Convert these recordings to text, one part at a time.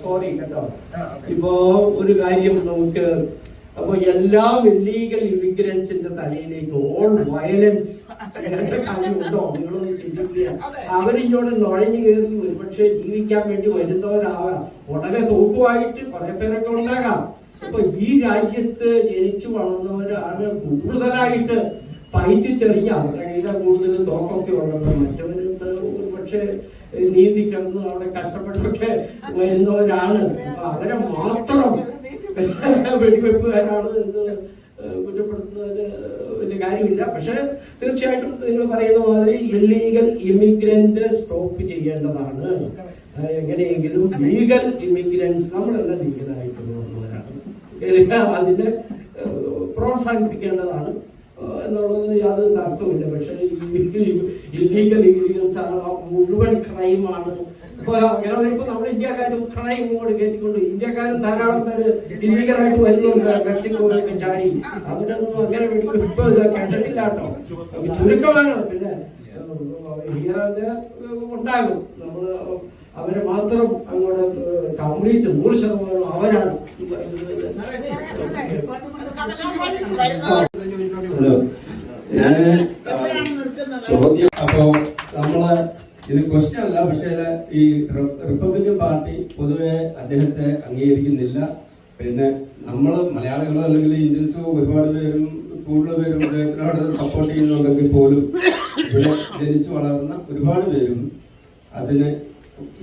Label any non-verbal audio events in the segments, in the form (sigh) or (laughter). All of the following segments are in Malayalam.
സോറി കേട്ടോ. ഇപ്പോ ഒരു കാര്യം നമുക്ക് അപ്പൊ എല്ലാ ഇല്ലീഗൽ ഇമിഗ്രൻസിന്റെ തലയിലേക്ക് ഓൾ വയലൻസ് കാര്യമുണ്ടോ നിങ്ങളൊന്ന് ചിന്തിക്കുക. അവരിഞ്ഞോട് നുഴഞ്ഞു കയറി ഒരുപക്ഷെ ജീവിക്കാൻ വേണ്ടി വരുന്നവരാകാം ഉടനെ തോക്കുമായിട്ട് കുറെ പേരൊക്കെ ഉണ്ടാകാം. അപ്പൊ ഈ രാജ്യത്ത് ജനിച്ചു വളർന്നവരാണ് കൂടുതലായിട്ട് ഫൈറ്റ് തെളിഞ്ഞ അവരുടെ കയ്യിലാണ് കൂടുതൽ തോക്കൊക്കെ ഉള്ളത്. മറ്റവരും പക്ഷെ നീന്തി കിടന്ന് അവിടെ കഷ്ടപ്പെട്ടൊക്കെ വരുന്നവരാണ്. അപ്പൊ അവരെ മാത്രം വെടിവെപ്പുകാരാണ് എന്ന് കുറ്റപ്പെടുത്തുന്നതിന് വലിയ കാര്യമില്ല. പക്ഷെ തീർച്ചയായിട്ടും നിങ്ങൾ പറയുന്ന മാതിരി ഇല്ലീഗൽ ഇമിഗ്രന്റ് സ്റ്റോപ്പ് ചെയ്യേണ്ടതാണ്. എങ്ങനെയെങ്കിലും ലീഗൽ ഇമിഗ്രൻസ് നമ്മളെല്ലാം ലീഗലായിട്ട് അതിനെ പ്രോത്സാഹിപ്പിക്കേണ്ടതാണ്. ഏഹ്, എന്നുള്ളതിന് യാതൊരു തർക്കമില്ല പക്ഷേ ഇല്ലീഗൽ ഇമിഗ്രൻസ് ആണ് മുഴുവൻ ക്രൈമാണ് ഇപ്പൊ നമ്മൾ ഇന്ത്യക്കാരും ക്രൈം ഇങ്ങോട്ട് കയറ്റിക്കൊണ്ട് ഇന്ത്യക്കാരും ധാരാളം പേര് ഇല്ലീഗലായിട്ട് വരുന്നുണ്ട്. മെക്സിക്കോയിലൊക്കെ ചാടി. അതിനൊന്നും അങ്ങനെ വേണ്ടി ഇപ്പൊ കേട്ടിട്ടില്ല കേട്ടോ. ചുരുക്കമാണ്. പിന്നെ ഉണ്ടാകും. നമ്മൾ അവരെ മാത്രം അങ്ങോട്ട് കംപ്ലീറ്റ് നൂറ് ശതമാനം അവരാണ്? ചോദ്യം. അപ്പോ നമ്മൾ ഇത് ക്വസ്റ്റ്യൻ അല്ല പക്ഷേ ഈ റിപ്പബ്ലിക്കൻ പാർട്ടി പൊതുവെ അദ്ദേഹത്തെ അംഗീകരിക്കുന്നില്ല. പിന്നെ നമ്മൾ മലയാളികൾ അല്ലെങ്കിൽ ഇന്ത്യൻസോ ഒരുപാട് പേരും കൂടുതൽ പേരും അദ്ദേഹത്തിനോട് സപ്പോർട്ട് ചെയ്യുന്നുണ്ടെങ്കിൽ പോലും ഇവിടെ ജനിച്ചു വളർന്ന ഒരുപാട് പേരും അതിനെ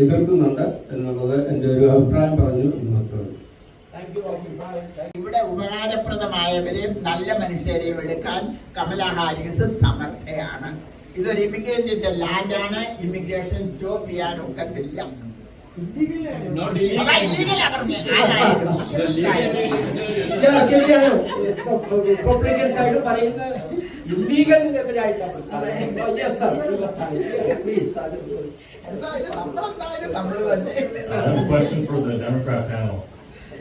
എതിർക്കുന്നുണ്ട് എന്നുള്ളത് എന്റെ ഒരു അഭിപ്രായം പറഞ്ഞു എന്ന് മാത്രമേ ഉള്ളൂ. Thank you, Rocky. Bye. Thank you. ഇവിടെ ഉപകാരപ്രദമായവരെയും നല്ല മനുഷ്യരെയും എടുക്കാൻ കമല ഹാരിസ് സമർത്ഥയാണ്. ഇതൊരു ഇമിഗ്രേഷന്റെ ലാൻഡാണ് ഇമിഗ്രേഷൻ സ്റ്റോപ്പ് ചെയ്യാൻ ഒക്കത്തില്ല. ശരിയാണ്. Republican I have a question for the Democrat panel.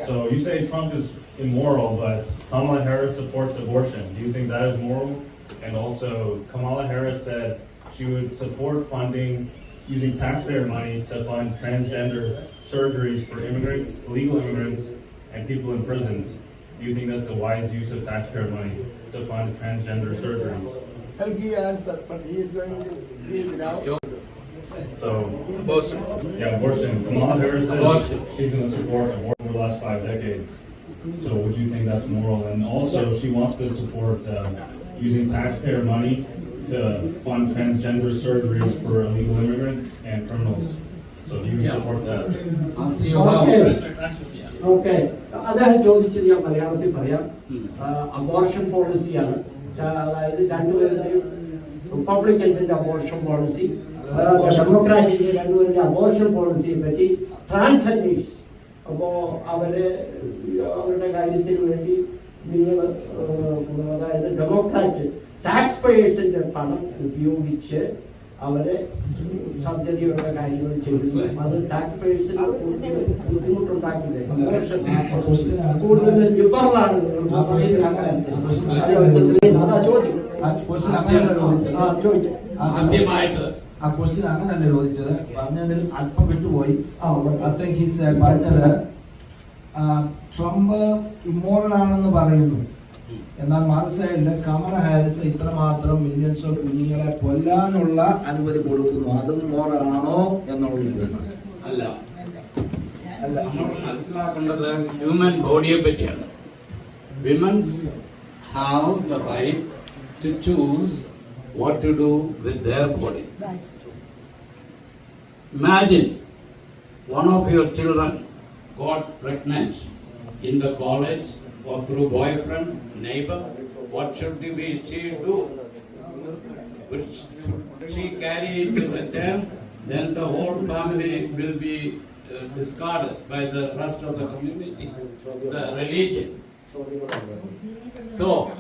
So you say Trump is immoral, but Kamala Harris supports abortion. Do you think that is moral? And also, Kamala Harris said she would support funding using taxpayer money to fund transgender surgeries for immigrants, illegal immigrants, and people in prisons. Do you think that's a wise use of taxpayer money to fund transgender surgeries? I'll give answer, but he is going to give now. So, yeah, abortion. Kamala Harris says Abortion. she's going to support abortion for the last five decades. So, would you think that's moral? And also, she wants to support uh, using taxpayer money to fund transgender surgeries for illegal immigrants and criminals. So, do you support that? As you have- okay. അദ്ദേഹം ചോദിച്ചത് ഞാൻ മലയാളത്തിൽ പറയാം. അബോർഷൻ പോളിസിയാണ് അതായത് രണ്ടുപേരുടെയും റിപ്പബ്ലിക്കൻസിന്റെ അബോർഷൻ പോളിസി ഡെമോക്രാറ്റിന്റെ രണ്ടുപേരുടെ അബോർഷൻ പോളിസിയെ പറ്റി ട്രാൻസ്ജെൻഡേഴ്സ് അപ്പോ അവർ അവരുടെ കാര്യത്തിന് വേണ്ടി നിങ്ങൾ അതായത് ഡെമോക്രാറ്റ് ടാക്സ് പേയേഴ്സിന്റെ പണം ഉപയോഗിച്ച് അവരെ സർജറിയുള്ള കാര്യങ്ങൾ ചെയ്തു. അത് ടാക്സ് പേഴ്സിന് ബുദ്ധിമുട്ടുണ്ടാക്കില്ലേ? കൂടുതൽ ലിബറലാണ് അതാ ചോദ്യം ആ ക്വസ്റ്റ്യൻ ചോദിച്ചു ആ അങ്ങനല്ല ചോദിച്ചത്. പറഞ്ഞതിൽ അല്പം വിട്ടുപോയി. പറഞ്ഞത് ട്രംപ് ഇമ്മോറൽ ആണെന്ന് പറയുന്നു. എന്നാൽ മറുസൈഡിൽ കമല ഹാരിസ് ഇത്രമാത്രം മില്യൻസ് ഓഫ് കുഞ്ഞുങ്ങളെ കൊല്ലാനുള്ള അനുമതി കൊടുക്കുന്നു. അതും മോറൽ ആണോ എന്നുള്ളത് അല്ല. നമ്മൾ മനസ്സിലാക്കേണ്ടത് ഹ്യൂമൻ ബോഡിയെ പറ്റിയാണ്. Womens have the right to choose what to do with body imagine one of your children got pregnant in the or through boyfriend, neighbor, what should we, she do? Will should she carry it to the? Then the whole family will be uh, discarded by the rest of the community, the religion. So,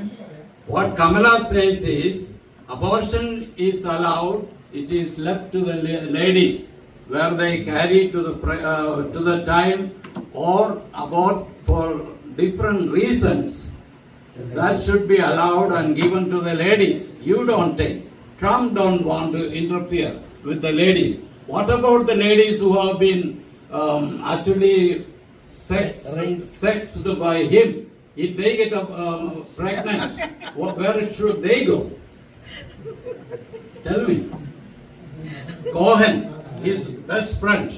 what Kamala says is, abortion is allowed, it is left to the ladies, where they carry to the, uh, to the time or abort for different reasons. That should be allowed and given to the ladies. You don't take. Trump don't want to interfere with the ladies. What about the ladies who have been um, actually sex, sexed by him? If they get um, pregnant, (laughs) wh- where should they go? Tell me. Cohen, his best friend,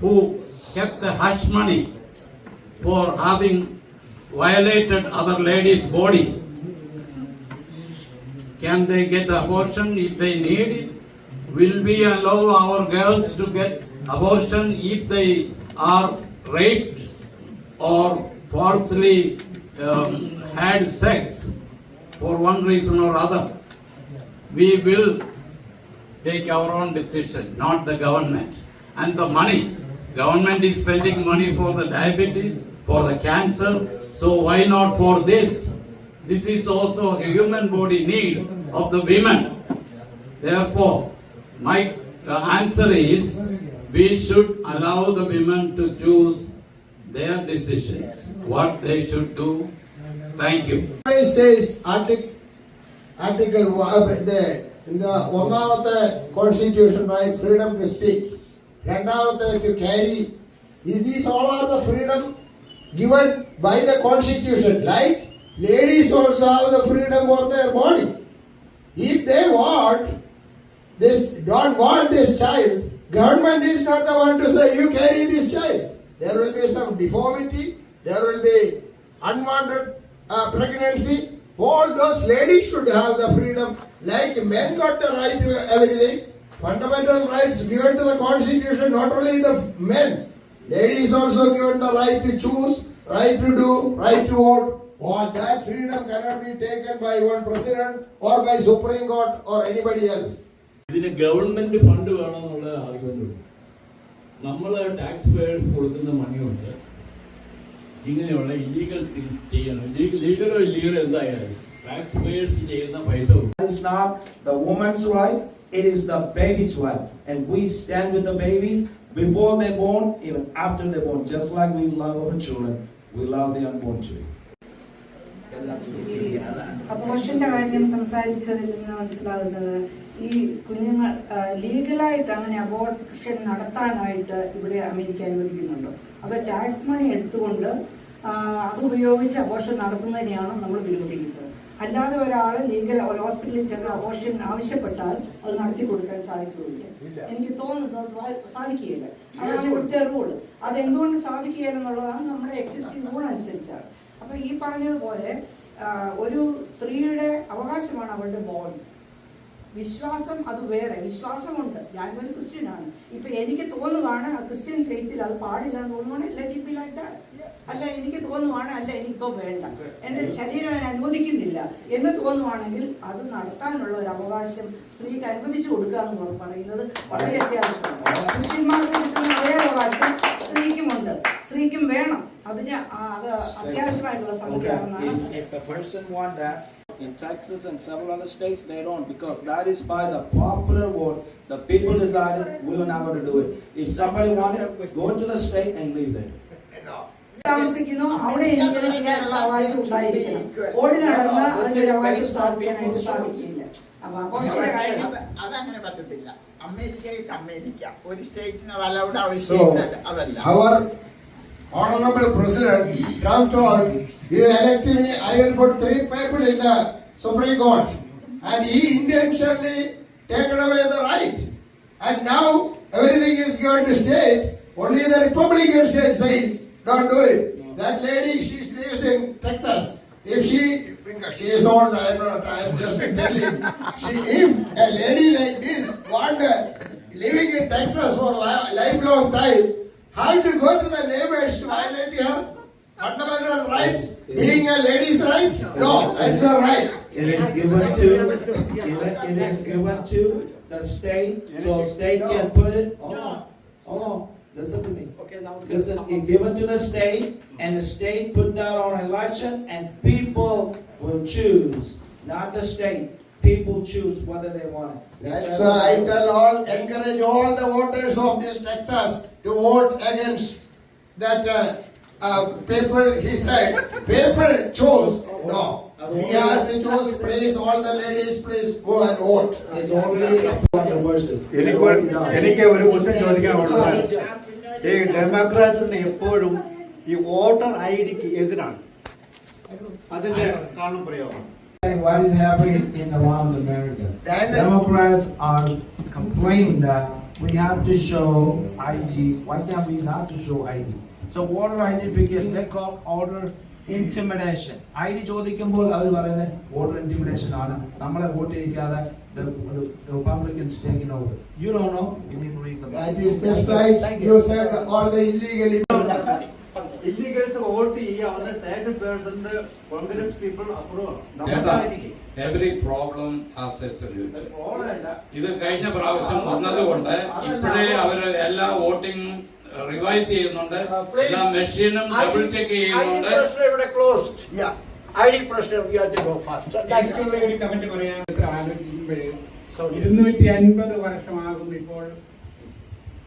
who kept the hush money for having violated other lady's body. Can they get abortion if they need it? Will we allow our girls to get abortion if they are raped or falsely um, had sex for one reason or other? We will take our own decision, not the government. And the money, government is spending money for the diabetes, for the cancer, so why not for this? This is also a human body need of the women. Therefore, my uh, answer is, we should allow the women to choose their decisions, what they should do. Thank you. It says article article one- the in the ഒന്നാമത്തെ constitution right freedom to speak രണ്ടാമത്തെ to carry these all are the freedom given by the constitution like ladies also have the freedom of their body if they want this don't want this child government is not the one to say you carry this child there will be some deformity there will be unwanted uh, pregnancy all those ladies should have the freedom like men got the right to everything fundamental rights given to the constitution not only the men ladies also given the right to choose right to do right to vote all that freedom cannot be taken by one president or by supreme court or anybody else ഇതിന് ഗവൺമെന്റ് ഫണ്ട് വേണമെന്നുള്ള ആർഗ്യുമെന്റ് ഉണ്ട് നമ്മൾ ടാക്സ് പേയേഴ്സ് കൊടുക്കുന്ന മണി കൊണ്ട് ഇങ്ങനെയുള്ള ഇല്ലീഗൽ ചെയ്യണം ലീഗലോ ഇല്ലീഗലോ എന്തായാലും ടാക്സ് പേയേഴ്സ് ചെയ്യുന്ന പൈസ കൊടുക്കും. It's not the woman's right, it is the baby's right. And we stand with the babies before they're born, even after they're born. Just like we love our children, we love the unborn too. അബോർഷന്റെ കാര്യം സംസാരിച്ചതിൽ നിന്ന് മനസ്സിലാകുന്നത് ഈ കുഞ്ഞുങ്ങൾ ലീഗലായിട്ട് അങ്ങനെ അബോർഷൻ നടത്താനായിട്ട് ഇവിടെ അമേരിക്ക അനുവദിക്കുന്നുണ്ടോ അത് ടാക്സ് മണി എടുത്തുകൊണ്ട് അത് ഉപയോഗിച്ച് അബോർഷൻ നടത്തുന്നതിനെയാണ് നമ്മൾ വിരോധിക്കുന്നത് അല്ലാതെ ഒരാൾ ലീഗൽ ഒരു ഹോസ്പിറ്റലിൽ ചെന്ന് അബോർഷൻ ആവശ്യപ്പെട്ടാൽ അത് നടത്തി കൊടുക്കാൻ സാധിക്കുകയില്ല. എനിക്ക് തോന്നുന്നു സാധിക്കുകയില്ല. അതാണ് ഇവിടുത്തെ റൂൾ അതെന്തുകൊണ്ട് സാധിക്കുകയില്ല എന്നുള്ളതാണ് നമ്മുടെ എക്സിസ്റ്റിംഗ് റൂൾ അനുസരിച്ചാണ്. അപ്പൊ ഈ പറഞ്ഞതുപോലെ ഒരു സ്ത്രീയുടെ അവകാശമാണ് അവളുടെ ബോഡി വിശ്വാസം അത് വേറെ. വിശ്വാസമുണ്ട്. ഒരു ക്രിസ്ത്യനാണ്. ഇപ്പൊ എനിക്ക് തോന്നുവാണ് ക്രിസ്ത്യൻ ഫെയ്ത്തിൽ അത് പാടില്ല എന്ന് തോന്നുവാണ്? ദാറ്റ് അല്ല എനിക്ക് തോന്നുവാണ് അല്ല എനിക്കിപ്പോ വേണ്ട. എന്റെ ശരീരം അതിനെ അനുവദിക്കുന്നില്ല എന്ന് തോന്നുവാണെങ്കിൽ അത് നടത്താനുള്ള ഒരു അവകാശം സ്ത്രീക്ക് അനുവദിച്ചു കൊടുക്കുക എന്ന് പറ- പറയുന്നത്. വളരെ അത്യാവശ്യമാണ്. പുരുഷന്മാർക്ക് കിട്ടുന്ന അതേ അവകാശം സ്ത്രീക്കുമുണ്ട്. സ്ത്രീക്കും വേണം. അതിന് അത് അത്യാവശ്യമായിട്ടുള്ള സംഖ്യ if, if a person want that, in Texas and several other states, they don't, because that is by the popular vote. The people decided, we were not gonna do it. If somebody wanted, go to the state and leave there. താമസിക്കുന്നു അവിടെ എനിക്ക് ചെയ്യാനുള്ള അവകാശം ഉണ്ടായിരിക്കണം ഓടി നടന്ന് അതിന്റെ അവകാശം സ്ഥാപിക്കാനായിട്ട് സാധിക്കില്ല അപ്പൊ അപ്പോഴത്തെ കാര്യം അത് അതങ്ങനെ പറ്റത്തില്ല അമേരിക്കയിൽ അമേരിക്ക ഒരു സ്റ്റേറ്റിന് അലൗഡ് So, ആവശ്യമില്ല അതല്ല our honorable president, Trump told, he elected me, I will put three people in the Supreme Court. And he intentionally taken away the right. And now everything is going to state, only the Republican state says, don't do it. That lady, she lives in Texas. If she, she is old, I'm not, just telling. She, if a lady like this want living in Texas for li- lifelong time, have to go to the neighbors to violate her fundamental rights, being a lady's right? No, that's not right. It is given to, it it is given to the state, so state can put it, hold on, hold on, listen to me. Okay, now Listen, it's given to the state, and the state put that on election, and people will choose, not the state. People choose whether they want it. That's why I tell all, encourage all the voters of this Texas to vote against that uh, uh, people, he said, people chose. No, We are to choose, please, all the ladies, please go and vote. It's already controversial. എനിക്ക് എനിക്ക് ഒരു ക്വസ്റ്റ്യൻ ചോദിക്കാനുള്ളത് ഈ ഡെമോക്രാറ്റ്സിന് എപ്പോഴും ഈ വോട്ടർ ഐ ഡിക്ക് എതിരാണ് അതിന്റെ കാരണം പറയാമോ What is happening in around America? Democrats are complaining that we have to show ID. Why can't we not to show ID? So voter identification, they call order intimidation. ID ചോദിക്കുമ്പോൾ അവർ പറയുന്നത് വോട്ടർ intimidation ആണ് നമ്മളെ വോട്ട് ചെയ്യിക്കാതെ the the Republicans taking over. You don't know, you need to read the That is just like you said, all the illegal illegals vote ചെയ്യാവുന്ന thirty percent Congress people approve ചേട്ടാ every problem has a solution ഇത് കഴിഞ്ഞ പ്രാവശ്യം വന്നതുകൊണ്ട് ഇപ്പോഴേ അവർ എല്ലാ വോട്ടിംഗ് റിവൈസ് ചെയ്യുന്നുണ്ട്. എല്ലാ മെഷീനും ഡബിൾ ചെക്ക് ചെയ്യുന്നുണ്ട്. ഇരുന്നൂറ്റി അൻപത് വർഷമാകും ഇപ്പോൾ.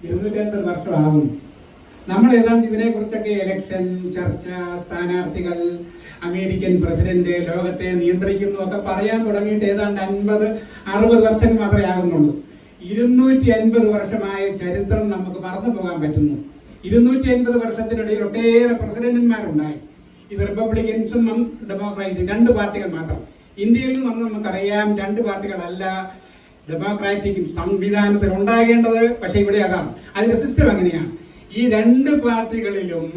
ഇരുന്നൂറ്റി അൻപത് വർഷമാകും. നമ്മൾ ഏതാണ്ട് ഇതിനെക്കുറിച്ചൊക്കെ ഇലക്ഷൻ ചർച്ച സ്ഥാനാർത്ഥികൾ അമേരിക്കൻ പ്രസിഡന്റ് ലോകത്തെ നിയന്ത്രിക്കുന്നു ഒക്കെ പറയാൻ തുടങ്ങിയിട്ട് ഏതാണ്ട് അൻപത് അറുപത് വർഷം മാത്രമേ ആകുന്നുള്ളൂ. ഇരുന്നൂറ്റി അൻപത് വർഷമായ ചരിത്രം നമുക്ക് മറന്നു പോകാൻ പറ്റുന്നു. ഇരുന്നൂറ്റി അൻപത് വർഷത്തിനിടയിൽ ഒട്ടേറെ പ്രസിഡന്റുമാരുണ്ടായി. ഇത് റിപ്പബ്ലിക്കൻസും ഡെമോക്രാറ്റും രണ്ട് പാർട്ടികൾ മാത്രം. ഇന്ത്യയിൽ നിന്ന് നമുക്കറിയാം രണ്ട് പാർട്ടികളല്ല ഡെമോക്രാറ്റിക് സംവിധാനത്തിൽ ഉണ്ടാകേണ്ടത് പക്ഷെ ഇവിടെ അതാണ്. അതിന്റെ സിസ്റ്റം എങ്ങനെയാണ് ഈ രണ്ട് പാർട്ടികളിലും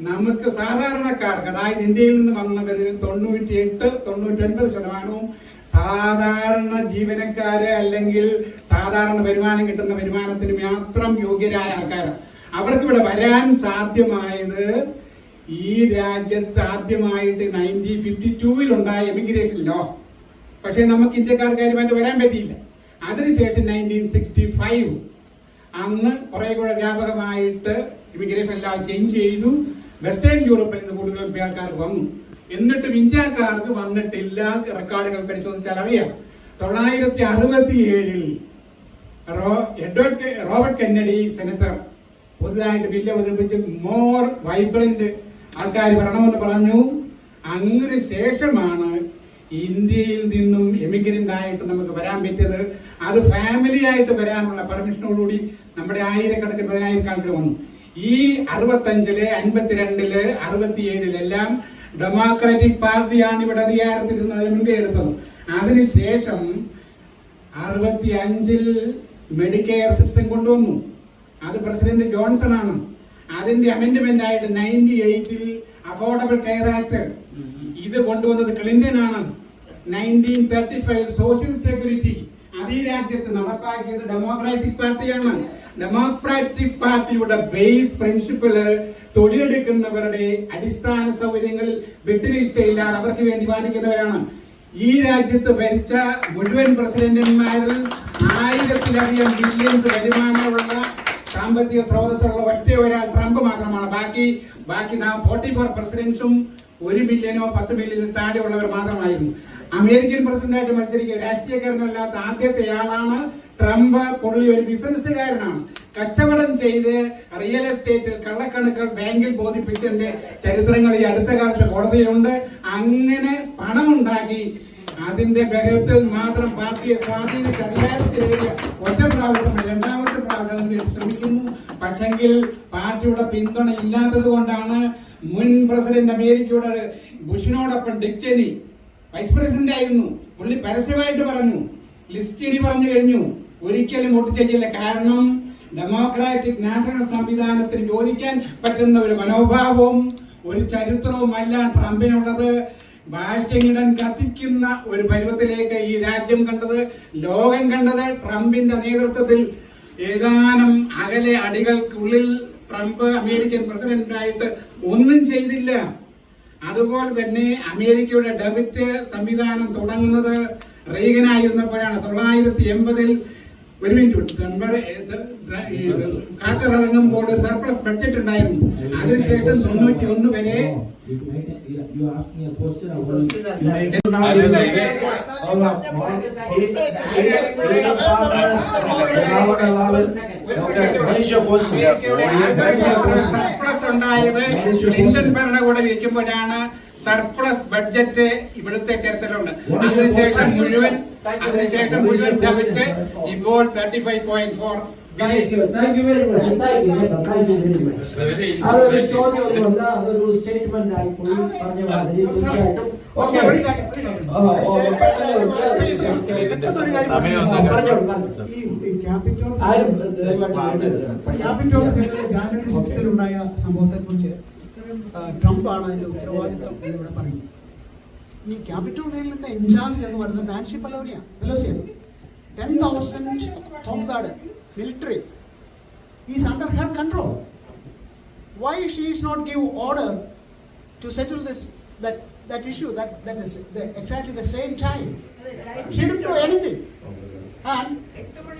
നമുക്ക് സാധാരണക്കാർക്ക് അതായത് ഇന്ത്യയിൽ നിന്ന് വന്നവരിൽ തൊണ്ണൂറ്റി എട്ട് തൊണ്ണൂറ്റി ഒൻപത് ശതമാനവും സാധാരണ ജീവനക്കാര് അല്ലെങ്കിൽ സാധാരണ വരുമാനം കിട്ടുന്ന വരുമാനത്തിന് മാത്രം യോഗ്യരായ ആൾക്കാരാണ് അവർക്ക് ഇവിടെ വരാൻ സാധ്യമായത് ഈ രാജ്യത്ത് ആദ്യമായിട്ട് നയന്റീൻ ഫിഫ്റ്റി ടൂവിൽ ഉണ്ടായ എമിഗ്രേഷൻ ലോ പക്ഷേ നമുക്ക് ഇന്ത്യക്കാർക്ക് അതിനുമായിട്ട് വരാൻ പറ്റിയില്ല. അതിനുശേഷം നയന്റീൻ സിക്സ്റ്റി ഫൈവ് അന്ന് കുറെ കൂടെ വ്യാപകമായിട്ട് ഇമിഗ്രേഷൻ എല്ലാം ചേഞ്ച് ചെയ്തു. വെസ്റ്റേൺ യൂറോപ്പിൽ നിന്ന് കൂടുതൽ ആൾക്കാർ വന്നു. എന്നിട്ട് ഇന്ത്യക്കാർക്ക് വന്നിട്ടില്ല റെക്കോർഡുകൾ പരിശോധിച്ചാൽ അറിയാം. തൊള്ളായിരത്തി അറുപത്തി ഏഴിൽ റോബർട്ട് കെന്നഡി സെനറ്റർ പുതുതായിട്ട് ബില്ല് അവതരിപ്പിച്ച് മോർ വൈബ്രന്റ് ആൾക്കാർ വരണമെന്ന് പറഞ്ഞു. അങ്ങനെ ശേഷമാണ് ഇന്ത്യയിൽ നിന്നും എമിഗ്രന്റ് ആയിട്ട് നമുക്ക് വരാൻ പറ്റിയത് അത് ഫാമിലി ആയിട്ട് വരാനുള്ള പെർമിഷനോടുകൂടി നമ്മുടെ ആയിരക്കണക്കിന് പതിനായിരം ആൾക്കാർ വന്നു. ഈ അറുപത്തഞ്ചിൽ അൻപത്തിരണ്ടിൽ അറുപത്തിയേഴിലെല്ലാം ഡെമോക്രാറ്റിക് പാർട്ടിയാണ് ഇവിടെ അധികാരത്തിരുന്നത് മുൻകൈയെടുത്തത് അതിനുശേഷം അറുപത്തി അഞ്ചിൽ മെഡിക്കെയർ സിസ്റ്റം കൊണ്ടുവന്നു. അത് പ്രസിഡന്റ് ജോൺസൺ ആണ്. അതിന്റെ അമെന്റ്മെന്റ് ആയിട്ട് നയന്റി എയ്റ്റിൽ അഫോർഡബിൾ കെയർ ആക്ട് ഇത് കൊണ്ടുവന്നത് ക്ലിന്റൺ ആണ് nineteen thirty five social security അത് ഈ രാജ്യത്ത് നടപ്പാക്കിയത് ഡെമോക്രാറ്റിക് പാർട്ടിയാണ് ഡെമോക്രാറ്റിക് പാർട്ടിയുടെ ബേസ് പ്രിൻസിപ്പിൾ തൊഴിലെടുക്കുന്നവരുടെ അടിസ്ഥാന സൗകര്യങ്ങൾ വിട്ടുവീഴ്ചയില്ലാതെ അവർക്ക് വേണ്ടി വാദിക്കുന്നവരാണ് ഈ രാജ്യത്ത് ഭരിച്ച മുഴുവൻ പ്രസിഡന്റുമാരിൽ ആയിരത്തിലധികം ബില്യൺസ് വരുമാനമുള്ള സാമ്പത്തിക സ്രോതസ്സുള്ള ഒറ്റ ഒരാൾ ട്രംപ് മാത്രമാണ്. ബാക്കി ബാക്കി ഫോർട്ടി ഫോർ പ്രസിഡന്റ്സും ഒരു മില്യനോ പത്ത് മില്യനോ താഴെയുള്ളവർ മാത്രമായിരുന്നു. അമേരിക്കൻ പ്രസിഡന്റായിട്ട് മത്സരിക്കുക രാഷ്ട്രീയക്കാരനല്ലാത്ത ആദ്യത്തെ ആളാണ് ട്രംപ്. പുള്ളി ഒരു ബിസിനസ്സുകാരനാണ്. കച്ചവടം ചെയ്ത് റിയൽ എസ്റ്റേറ്റിൽ കള്ളക്കണക്കുകൾ ബാങ്കിൽ ബോധിപ്പിച്ചതിന്റെ ചരിത്രങ്ങൾ ഈ അടുത്ത കാലത്ത് കോടതിയിലുണ്ട്. അങ്ങനെ പണമുണ്ടാക്കി അതിന്റെ ബഹത്തിൽ മാത്രം പാർട്ടിയെ സ്വാധീനിച്ച് അധികാരത്തിലേക്ക് ഒറ്റ പ്രാവശ്യം രണ്ടാമത്തെ വേണ്ടി ശ്രമിക്കുന്നു. പക്ഷെങ്കിൽ പാർട്ടിയുടെ പിന്തുണ ഇല്ലാത്തത് കൊണ്ടാണ് മുൻ പ്രസിഡന്റ് അമേരിക്കയുടെ ബുഷിനോടൊപ്പം ഡിക്ചനി വൈസ് പ്രസിഡന്റ് ആയിരുന്നു. പുള്ളി പരസ്യമായിട്ട് പറഞ്ഞു. ലിസ്റ്റിനി പറഞ്ഞു കഴിഞ്ഞു. ഒരിക്കലും വോട്ട് ചെയ്യില്ല. കാരണം ഡെമോക്രാറ്റിക് നാഷണൽ സംവിധാനത്തിൽ യോജിക്കാൻ പറ്റുന്ന ഒരു മനോഭാവവും ഒരു ചരിത്രവുമല്ല ട്രംപിനുള്ളത് വാഷിംഗ്ടൺ കത്തിക്കുന്ന ഒരു പരുവത്തിലേക്ക് ഈ രാജ്യം കണ്ടത് ലോകം കണ്ടത് ട്രംപിന്റെ നേതൃത്വത്തിൽ ഏതാനും അകലെ അടികൾക്കുള്ളിൽ ട്രംപ് അമേരിക്കൻ പ്രസിഡന്റായിട്ട് ഒന്നും ചെയ്തില്ല. അതുപോലെ തന്നെ അമേരിക്കയുടെ ഡെബിറ്റ് സംവിധാനം തുടങ്ങുന്നത് റീഗനായിരുന്നപ്പോഴാണ്. തൊള്ളായിരത്തി എൺപതിൽ ഒരു മിനിറ്റ് കാക്കറങ്ങും ബോർഡ് സർപ്ലസ് ബഡ്ജറ്റ് ഉണ്ടായിരുന്നു. അതിനുശേഷം തൊണ്ണൂറ്റി ഒന്ന് വരെ സർപ്ലസ് ഉണ്ടായത് ഇന്ത്യൻ ഭരണകൂടം ഇരിക്കുമ്പോഴാണ് സർപ്ലസ് ബഡ്ജറ്റ് ഇവിടുത്തെ ചേർത്തലുണ്ട് അതിനുശേഷം മുഴുവൻ അതിനുശേഷം മുഴുവൻ ഡെബിറ്റ്? ഇപ്പോൾ thirty five point four thank you thank you very much thank you thank you very much അതൊരു. ചോദ്യമൊന്നുമല്ല അതൊരു സ്റ്റേറ്റ്മെന്റ് ആയി പോയി പറഞ്ഞ മാതിരി തീർച്ചയായിട്ടും. ക്യാപിറ്റോൾ ജാനുവരി സിക്സ്തിലുണ്ടായ സംഭവത്തെ കുറിച്ച് ട്രംപ് ആണ് അതിന്റെ ഉത്തരവാദിത്വം എന്നിവിടെ പറയുന്നു. ഈ ക്യാപിറ്റോൾ റെയിലിന്റെ ഇൻചാർജ് എന്ന് പറയുന്നത് നാൻസി പലോനിയ പെലോസിയാണ് ten thousand home guard military is under her control why she is not give order to settle this that that issue that that is the, exactly the same time she didn't do anything and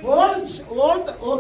all all the, all,